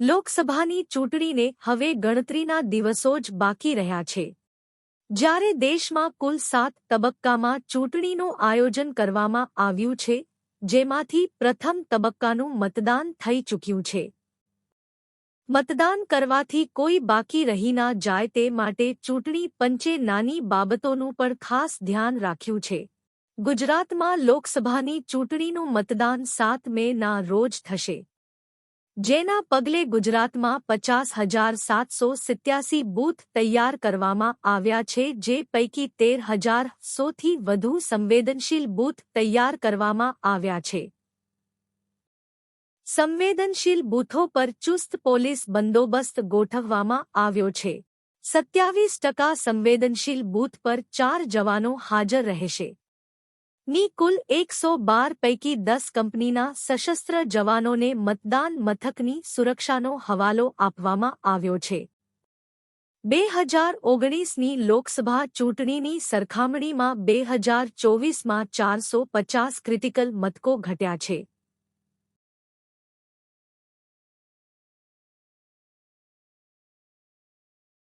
લોકસભાની ચૂંટણીને હવે ગણતરીના દિવસો જ બાકી રહ્યા છે. જ્યારે દેશમાં કુલ સાત તબક્કામાં ચૂંટણીનું આયોજન કરવામાં આવ્યું છે, જેમાંથી પ્રથમ તબક્કાનું મતદાન થઈ ચૂક્યું છે. મતદાન કરવાથી કોઈ બાકી રહી ના જાય તે માટે ચૂંટણી પંચે નાની બાબતોનું પણ ખાસ ધ્યાન રાખ્યું છે. ગુજરાતમાં લોકસભાની ચૂંટણીનું મતદાન સાત મે ના રોજ થશે. જેના પગલે ગુજરાતમાં પચાસ હજાર સાતસો સિત્યાસી બૂથ તૈયાર કરવામાં આવ્યા છે, જે પૈકી તેર હજાર સોથી વધુ સંવેદનશીલ બૂથ તૈયાર કરવામાં આવ્યા છે. સંવેદનશીલ બૂથો પર ચુસ્ત પોલીસ બંદોબસ્ત ગોઠવવામાં આવ્યો છે. સત્યાવીસ ટકા સંવેદનશીલ બૂથ પર ચાર જવાનો હાજર રહેશે. ની કુલ એકસો બાર પૈકી દસ કંપનીના સશસ્ત્ર જવાનોને મતદાન મથકની સુરક્ષાનો હવાલો આપવામાં આવ્યો છે. બે હજાર ઓગણીસની લોકસભા ચૂંટણીની સરખામણીમાં બે હજાર ચોવીસમાં ચારસો પચાસ ક્રિટિકલ મતકો ઘટ્યા છે.